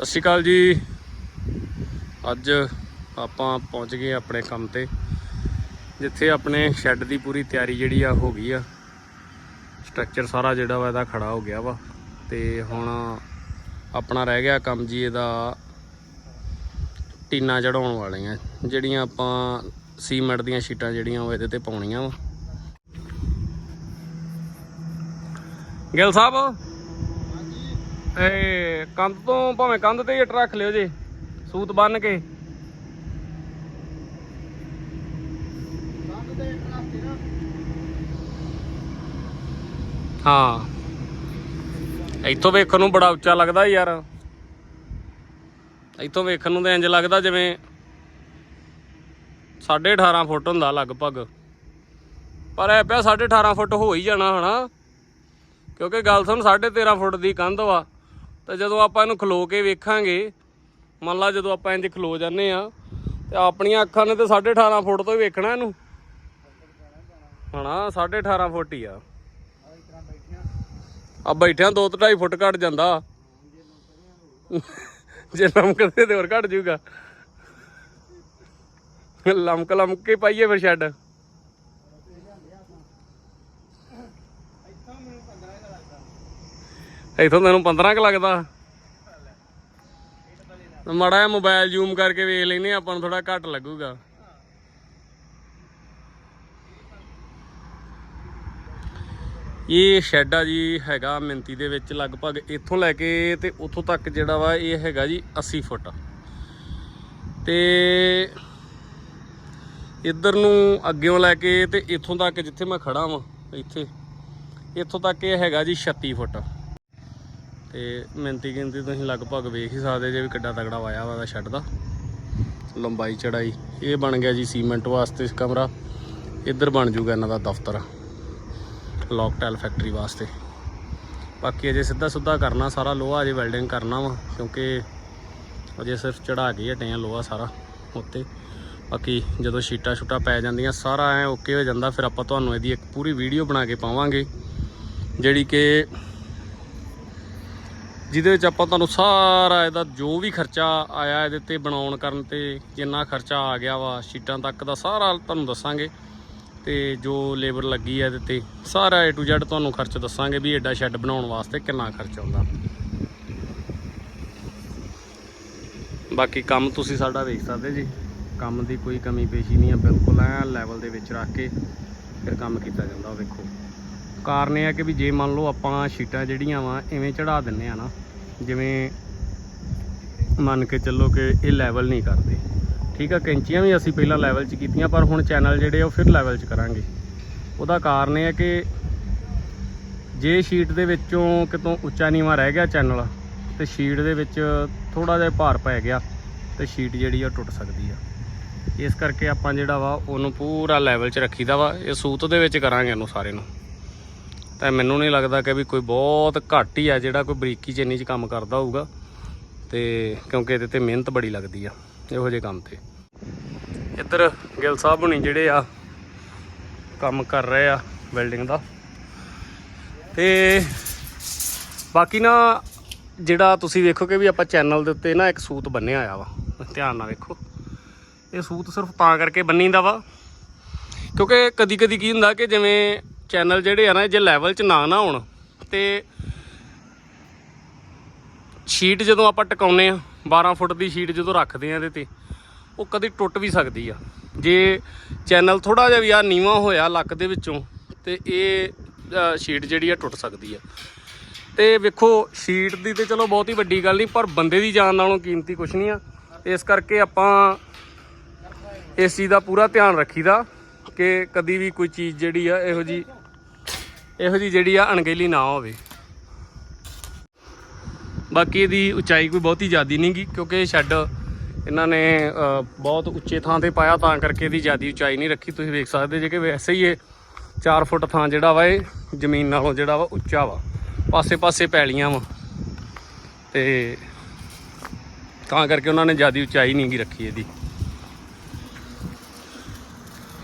ਸਤਿ ਸ਼੍ਰੀ ਅਕਾਲ ਜੀ। ਅੱਜ ਆਪਾਂ ਪਹੁੰਚ ਗਏ ਆਪਣੇ ਕੰਮ ਤੇ, ਜਿੱਥੇ ਆਪਣੇ ਸ਼ੈੱਡ ਦੀ ਪੂਰੀ ਤਿਆਰੀ ਜਿਹੜੀ ਆ ਹੋ ਗਈ ਆ। ਸਟਰਕਚਰ ਸਾਰਾ ਜਿਹੜਾ ਵਾ ਇਹਦਾ ਖੜਾ ਹੋ ਗਿਆ ਵਾ ਤੇ ਹੁਣ ਆਪਣਾ ਰਹਿ ਗਿਆ ਕੰਮ ਜੀ ਇਹਦਾ ਟੀਨਾ ਚੜਾਉਣ ਵਾਲੀਆਂ, ਜਿਹੜੀਆਂ ਆਪਾਂ ਸੀਮੈਂਟ ਦੀਆਂ ਸ਼ੀਟਾਂ ਜਿਹੜੀਆਂ ਉਹ ਇਹਦੇ ਤੇ ਪਾਉਣੀਆਂ ਵਾ। ਗਿੱਲ ਸਾਹਿਬ ਇਹ ਕੰਧ ਤੋਂ ਭਾਵੇਂ ਕੰਧ ਤੇ ਹੀ ਇੱਟ ਰੱਖ ਲਿਓ ਜੀ ਸੂਤ ਬੰਨ ਕੇ। ਹਾਂ। ਇੱਥੋਂ ਵੇਖਣ ਨੂੰ ਬੜਾ ਉੱਚਾ ਲੱਗਦਾ ਯਾਰ। ਇੱਥੋਂ ਵੇਖਣ ਨੂੰ ਤਾਂ ਇੰਜ ਲੱਗਦਾ ਜਿਵੇਂ 18.5 ਫੁੱਟ ਹੁੰਦਾ ਲਗਭਗ। ਪਰ ਇਹ ਪਿਆ 18.5 ਫੁੱਟ ਹੋ ਹੀ ਜਾਣਾ ਹਨਾ। ਕਿਉਂਕਿ ਗੱਲ ਸੁਣ 13.5 ਫੁੱਟ ਦੀ ਕੰਧ ਵਾ। ਤੇ ਜਦੋਂ ਆਪਾਂ ਇਹਨੂੰ ਖਲੋ ਕੇ ਵੇਖਾਂਗੇ, ਮੰਨ ਲਾ ਜਦੋਂ ਆਪਾਂ ਇੰਜ ਖਲੋ ਜਾਂਦੇ ਆ ਤੇ ਆਪਣੀਆਂ ਅੱਖਾਂ ਨੇ ਤੇ 18.5 ਫੁੱਟ ਤੋਂ ਹੀ ਵੇਖਣਾ ਇਹਨੂੰ। ਹਣਾ 18.5 ਫੁੱਟ ਹੀ ਆ। ਆ ਬੈਠਿਆਂ 2.5 ਫੁੱਟ ਘਟ ਜਾਂਦਾ। ਜੇ ਲਮਕਦੇ ਤੇ ਹੋਰ ਘਟ ਜਾਊਗਾ। ਲਮਕ ਲਮਕ ਕੇ ਪਾਈਏ ਫਿਰ ਛੱਡ ਇਥੋਂ ਤੈਨੂੰ 15 ਕ ਲੱਗਦਾ। ਮਾੜਾ ਜਿਹਾ ਮੋਬਾਈਲ ਜ਼ੂਮ ਕਰਕੇ ਵੇਖ ਲੈਨੇ ਆਪਾਂ ਨੂੰ ਥੋੜਾ ਘੱਟ ਲੱਗੂਗਾ। ਇਹ ਸ਼ੈੱਡ ਆ ਜੀ, ਹੈਗਾ ਮਿੰਤੀ ਦੇ ਵਿੱਚ ਲਗਭਗ ਇੱਥੋਂ ਲੈ ਕੇ ਤੇ ਉੱਥੋਂ ਤੱਕ ਜਿਹੜਾ ਵਾ ਇਹ ਹੈਗਾ ਜੀ 80 ਫੁੱਟ। ਤੇ ਇੱਧਰ ਨੂੰ ਅੱਗਿਓਂ ਲੈ ਕੇ ਤੇ ਇੱਥੋਂ ਤੱਕ ਜਿੱਥੇ ਮੈਂ ਖੜਾ ਵਾਂ, ਇੱਥੇ, ਇੱਥੋਂ ਤੱਕ ਇਹ ਹੈਗਾ ਜੀ 36 ਫੁੱਟ। ਤੇ ਮਿੰਤੀ ਗਿਣਤੀ ਤੁਸੀਂ ਲਗਭਗ ਵੇਖ ਹੀ ਸਕਦੇ ਜੇ ਵੀ ਕਿੱਡਾ ਤਗੜਾ ਵਾਇਆ ਵਾ ਦਾ ਛੱਡ ਦਾ। ਲੰਬਾਈ, ਚੜਾਈ, ਇਹ ਬਣ ਗਿਆ ਜੀ ਸੀਮੈਂਟ ਵਾਸਤੇ ਕਮਰਾ। ਇੱਧਰ ਬਣ ਜੂਗਾ ਇਹਨਾਂ ਦਾ ਦਫ਼ਤਰ ਲੌਕ ਟਾਇਲ ਫੈਕਟਰੀ ਵਾਸਤੇ। ਬਾਕੀ ਅਜੇ ਸਿੱਧਾ ਸੁੱਧਾ ਕਰਨਾ ਸਾਰਾ, ਲੋਹਾ ਅਜੇ ਵੈਲਡਿੰਗ ਕਰਨਾ ਵਾ, ਕਿਉਂਕਿ ਅਜੇ ਸਿਰਫ ਚੜਾ ਕੇ ਹਟੇ ਆ ਲੋਹਾ ਸਾਰਾ ਉੱਤੇ। ਬਾਕੀ ਜਦੋਂ ਸ਼ੀਟਾਂ ਛੁੱਟਾਂ ਪੈ ਜਾਂਦੀਆਂ, ਸਾਰਾ ਐ ਓਕੇ ਹੋ ਜਾਂਦਾ, ਫਿਰ ਆਪਾਂ ਤੁਹਾਨੂੰ ਇਹਦੀ ਇੱਕ ਪੂਰੀ ਵੀਡੀਓ ਬਣਾ ਕੇ ਪਾਵਾਂਗੇ, ਜਿਹੜੀ ਕਿ ਜਿਹਦੇ ਵਿੱਚ ਆਪਾਂ ਤੁਹਾਨੂੰ ਸਾਰਾ ਇਹਦਾ ਜੋ ਵੀ ਖਰਚਾ ਆਇਆ ਇਹਦੇ ਤੇ ਬਣਾਉਣ ਕਰਨ ਤੇ ਜਿੰਨਾ ਖਰਚਾ ਆ ਗਿਆ ਵਾ, ਸ਼ੀਟਾਂ ਤੱਕ ਦਾ ਸਾਰਾ ਤੁਹਾਨੂੰ ਦੱਸਾਂਗੇ। ਤੇ ਜੋ ਲੇਬਰ ਲੱਗੀ ਹੈ ਇਹਦੇ ਤੇ ਸਾਰਾ A to Z ਤੁਹਾਨੂੰ ਖਰਚ ਦੱਸਾਂਗੇ ਵੀ ਐਡਾ ਸ਼ੈੱਡ ਬਣਾਉਣ ਵਾਸਤੇ ਕਿੰਨਾ ਖਰਚ ਆਉਂਦਾ। ਬਾਕੀ ਕੰਮ ਤੁਸੀਂ ਸਾਡਾ ਵੇਖ ਸਕਦੇ ਜੀ। ਕੰਮ ਦੀ ਕੋਈ ਕਮੀ ਪੇਸ਼ੀ ਨਹੀਂ ਹੈ ਬਿਲਕੁਲ ਐ ਲੈਵਲ ਦੇ ਵਿੱਚ ਰੱਖ ਕੇ ਫਿਰ ਕੰਮ ਕੀਤਾ ਜਾਂਦਾ, ਉਹ ਵੇਖੋ। ਕਾਰਨ ਇਹ ਹੈ ਕਿ ਵੀ ਜੇ ਮੰਨ ਲਓ ਆਪਾਂ ਸ਼ੀਟਾਂ ਜਿਹੜੀਆਂ ਵਾ ਐਵੇਂ ਚੜਾ ਦਿੰਨੇ ਆ ਨਾ, ਜਿਵੇਂ ਮੰਨ ਕੇ ਚੱਲੋ ਕਿ ਇਹ ਲੈਵਲ ਨਹੀਂ ਕਰਦੇ। ਠੀਕ ਆ, ਕੈਂਚੀਆਂ ਵੀ ਅਸੀਂ ਪਹਿਲਾਂ ਲੈਵਲ 'ਚ ਕੀਤੀਆਂ, ਪਰ ਹੁਣ ਚੈਨਲ ਜਿਹੜੇ ਆ ਉਹ ਫਿਰ ਲੈਵਲ 'ਚ ਕਰਾਂਗੇ। ਉਹਦਾ ਕਾਰਨ ਇਹ ਹੈ ਕਿ ਜੇ ਸ਼ੀਟ ਦੇ ਵਿੱਚੋਂ ਕਿਤੋਂ ਉੱਚਾ ਨੀਵਾ ਰਹਿ ਗਿਆ ਚੈਨਲ ਤੇ ਸ਼ੀਟ ਦੇ ਵਿੱਚ ਥੋੜਾ ਜਿਹਾ ਭਾਰ ਪੈ ਗਿਆ, ਤੇ ਸ਼ੀਟ ਜਿਹੜੀ ਆ ਉਹ ਟੁੱਟ ਸਕਦੀ ਆ। ਇਸ ਕਰਕੇ ਆਪਾਂ ਜਿਹੜਾ ਵਾ, ਉਹਨੂੰ ਪੂਰਾ ਲੈਵਲ 'ਚ ਰੱਖੀਦਾ ਵਾ, ਇਹ ਸੂਤ ਦੇ ਵਿੱਚ ਕਰਾਂਗੇ ਇਹਨੂੰ ਸਾਰੇ ਨੂੰ। ਤਾਂ ਮੈਨੂੰ ਨਹੀਂ ਲੱਗਦਾ ਕਿ ਵੀ ਕੋਈ ਬਹੁਤ ਘੱਟ ਹੀ ਆ ਜਿਹੜਾ ਕੋਈ ਬਰੀਕੀ ਚ ਇੰਨੀ ਚ ਕੰਮ ਕਰਦਾ ਹੋਊਗਾ। ਤੇ ਕਿਉਂਕਿ ਇਹਦੇ ਤੇ ਮਿਹਨਤ ਬੜੀ ਲੱਗਦੀ ਆ, ਇਹੋ ਜਿਹੇ ਕੰਮ ਤੇ। ਇੱਧਰ ਗਿੱਲ ਸਾਹਿਬ ਹੁਣੀ ਜਿਹੜੇ ਆ ਕੰਮ ਕਰ ਰਹੇ ਆ ਵੈਲਡਿੰਗ ਦਾ। ਤੇ ਬਾਕੀ ਨਾ ਜਿਹੜਾ ਤੁਸੀਂ ਵੇਖੋ ਕਿ ਵੀ ਆਪਾਂ ਚੈਨਲ ਦੇ ਉੱਤੇ ਨਾ ਇੱਕ ਸੂਤ ਬੰਨਿਆ ਆਇਆ ਵਾ, ਧਿਆਨ ਨਾਲ ਵੇਖੋ। ਇਹ ਸੂਤ ਸਿਰਫ ਤਾਂ ਕਰਕੇ ਬੰਨੀਦਾ ਵਾ, ਕਿਉਂਕਿ ਕਦੀ ਕਦੀ ਕੀ ਹੁੰਦਾ ਕਿ ਜਿਵੇਂ ਚੈਨਲ ਜਿਹੜੇ ਆ ਨਾ, ਜੇ ਲੈਵਲ 'ਚ ਨਾ ਨਾ ਹੋਣ, ਤੇ ਸ਼ੀਟ ਜਦੋਂ ਆਪਾਂ ਟਿਕਾਉਨੇ ਆ 12 ਫੁੱਟ ਦੀ ਸ਼ੀਟ ਜਦੋਂ ਰੱਖਦੇ ਆ ਇਹਦੇ ਤੇ, ਉਹ ਕਦੇ ਟੁੱਟ ਵੀ ਸਕਦੀ ਆ। ਜੇ ਚੈਨਲ ਥੋੜਾ ਜਿਹਾ ਵੀ ਆ ਨੀਵਾ ਹੋਇਆ ਲੱਕ ਦੇ ਵਿੱਚੋਂ, ਤੇ ਇਹ ਸ਼ੀਟ ਜਿਹੜੀ ਆ ਟੁੱਟ ਸਕਦੀ ਆ। ਤੇ ਵੇਖੋ ਸ਼ੀਟ ਦੀ ਤੇ ਚਲੋ ਬਹੁਤ ਹੀ ਵੱਡੀ ਗੱਲ ਨਹੀਂ, ਪਰ ਬੰਦੇ ਦੀ ਜਾਨ ਨਾਲੋਂ ਕੀਮਤੀ ਕੁਝ ਨਹੀਂ ਆ। ਇਸ ਕਰਕੇ ਆਪਾਂ ਇਸ ਚੀਜ਼ ਦਾ ਪੂਰਾ ਧਿਆਨ ਰੱਖੀਦਾ ਕਿ ਕਦੀ ਵੀ ਕੋਈ ਚੀਜ਼ ਜਿਹੜੀ ਆ ਇਹੋ ਜੀ ਇਹੋ ਜੀ ਜਿਹੜੀ ਆ ਅਣਗਹਿਲੀ ਨਾ ਹੋਵੇ। ਬਾਕੀ ਇਹਦੀ ਉਚਾਈ ਕੋਈ ਬਹੁਤੀ ਜ਼ਿਆਦੀ ਨਹੀਂ ਗੀ, ਕਿਉਂਕਿ ਇਹ ਸ਼ੈੱਡ ਇਹਨਾਂ ਨੇ ਬਹੁਤ ਉੱਚੇ ਥਾਂ ਤੇ ਪਾਇਆ, ਤਾਂ ਕਰਕੇ ਇਹਦੀ ਜ਼ਿਆਦੀ ਉਚਾਈ ਨਹੀਂ ਰੱਖੀ। ਤੁਸੀਂ ਵੇਖ ਸਕਦੇ ਜੇ ਕਿ ਵੈਸੇ ਹੀ ਇਹ 4 ਫੁੱਟ ਥਾਂ ਜਿਹੜਾ ਵਾ, ਇਹ ਜ਼ਮੀਨ ਨਾਲੋਂ ਜਿਹੜਾ ਵਾ ਉੱਚਾ ਵਾ। ਪਾਸੇ ਪਾਸੇ ਪੈਲੀਆਂ ਵਾ। ਤੇ ਤਾਂ ਕਰਕੇ ਉਹਨਾਂ ਨੇ ਜ਼ਿਆਦੀ ਉਚਾਈ ਨਹੀਂ ਗੀ ਰੱਖੀ ਇਹਦੀ।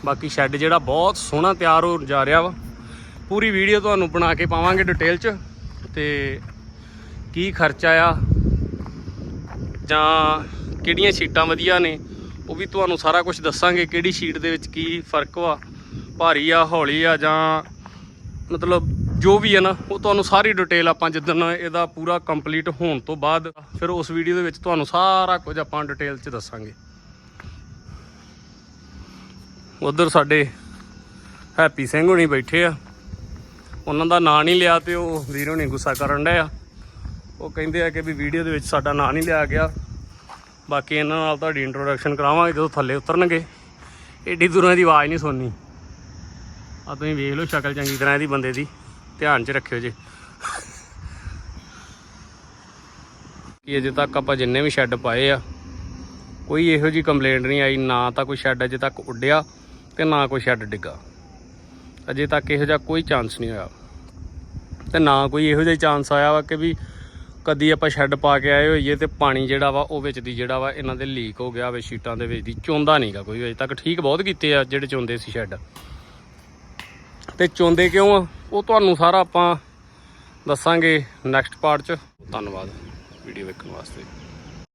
ਬਾਕੀ ਸ਼ੈੱਡ ਜਿਹੜਾ ਬਹੁਤ ਸੋਹਣਾ ਤਿਆਰ ਹੋ ਜਾ ਰਿਹਾ ਵਾ। ਪੂਰੀ ਵੀਡੀਓ ਤੁਹਾਨੂੰ ਬਣਾ ਕੇ ਪਾਵਾਂਗੇ ਡਿਟੇਲ 'ਚ। ਤੇ ਕੀ ਖਰਚਾ ਆ? ਜਾਂ ਕਿਹੜੀਆਂ ਸ਼ੀਟਾਂ ਵਧੀਆ ਨੇ? ਉਹ ਵੀ ਤੁਹਾਨੂੰ ਸਾਰਾ ਕੁਝ ਦੱਸਾਂਗੇ, ਕਿਹੜੀ ਸ਼ੀਟ ਦੇ ਵਿੱਚ ਕੀ ਫ਼ਰਕ ਵਾ? ਭਾਰੀ ਆ, ਹੌਲੀ ਆ, ਜਾਂ ਮਤਲਬ ਜੋ ਵੀ ਹੈ ਨਾ, ਉਹ ਤੁਹਾਨੂੰ ਸਾਰੀ ਡਿਟੇਲ ਆਪਾਂ ਜਿੱਦਣ ਇਹਦਾ ਪੂਰਾ ਕੰਪਲੀਟ ਹੋਣ ਤੋਂ ਬਾਅਦ ਫਿਰ ਉਸ ਵੀਡੀਓ ਦੇ ਵਿੱਚ ਤੁਹਾਨੂੰ ਸਾਰਾ ਕੁਝ ਆਪਾਂ ਡਿਟੇਲ 'ਚ ਦੱਸਾਂਗੇ। ਉਧਰ ਸਾਡੇ ਹੈਪੀ ਸਿੰਘ ਹੁਣੀ ਬੈਠੇ ਆ। ਉਹਨਾਂ ਦਾ ਨਾਂ ਨਹੀਂ ਲਿਆ ਤੇ ਉਹ ਵੀਰੋ ਨੇ ਗੁੱਸਾ ਕਰਨ ਡਿਆ ਉਹ ਕਹਿੰਦੇ ਆ ਕਿ ਵੀ ਵੀਡੀਓ ਦੇ ਵਿੱਚ ਸਾਡਾ ਨਾਂ ਨਹੀਂ ਲਿਆ ਗਿਆ। ਬਾਕੀ ਇਹਨਾਂ ਨਾਲ ਤੁਹਾਡੀ ਇੰਟਰੋਡਕਸ਼ਨ ਕਰਾਵਾਂਗੇ, ਜਦੋਂ ਥੱਲੇ ਉਤਰਨਗੇ। ਏਡੀ ਦੂਰੋਂ ਦੀ ਆਵਾਜ਼ ਨਹੀਂ ਸੁਣਨੀ। ਆ ਤੁਸੀਂ ਵੇਖ ਲਓ ਸ਼ਕਲ ਚੰਗੀ ਤਰ੍ਹਾਂ ਇਹਦੀ ਬੰਦੇ ਦੀ। ਧਿਆਨ 'ਚ ਰੱਖਿਓ ਜੇ। ਕਿ ਅਜੇ ਤੱਕ ਆਪਾਂ ਜਿੰਨੇ ਵੀ ਸ਼ੈੱਡ ਪਾਏ ਆ, ਕੋਈ ਇਹੋ ਜੀ ਕੰਪਲੇਂਟ ਨਹੀਂ ਆਈ, ਨਾ ਤਾਂ ਕੋਈ ਸ਼ੈੱਡ ਅਜੇ ਤੱਕ ਉੱਡਿਆ ਤੇ ਨਾ ਕੋਈ ਸ਼ੈੱਡ ਡਿੱਗਾ। ਅਜੇ ਤੱਕ ਇਹੋ ਜਿਹਾ ਕੋਈ ਚਾਂਸ ਨਹੀਂ ਹੋਇਆ। ਤੇ ਨਾ ਕੋਈ ਇਹੋ ਜਿਹਾ ਚਾਂਸ ਆਇਆ ਵਾ ਕਿ ਵੀ ਕਦੀ ਆਪਾਂ ਸ਼ੈੱਡ ਪਾ ਕੇ ਆਏ ਹੋਈਏ ਤੇ ਪਾਣੀ ਜਿਹੜਾ ਵਾ ਉਹ ਵਿੱਚ ਦੀ ਜਿਹੜਾ ਵਾ ਇਹਨਾਂ ਦੇ ਲੀਕ ਹੋ ਗਿਆ ਵੇ ਸ਼ੀਟਾਂ ਦੇ ਵਿੱਚ ਦੀ, ਚੋਂਦਾ ਨਹੀਂਗਾ ਕੋਈ। ਅਜੇ ਤੱਕ ਠੀਕ ਬਹੁਤ ਕੀਤੇ ਆ ਜਿਹੜੇ ਚੋਂਦੇ ਸੀ ਸ਼ੈੱਡ ਤੇ ਚੋਂਦੇ ਕਿਉਂ ਆ? ਉਹ ਤੁਹਾਨੂੰ ਸਾਰਾ ਆਪਾਂ ਦੱਸਾਂਗੇ ਨੈਕਸਟ ਪਾਰਟ 'ਚ। ਧੰਨਵਾਦ। ਵੀਡੀਓ ਵੇਖਣ ਵਾਸਤੇ।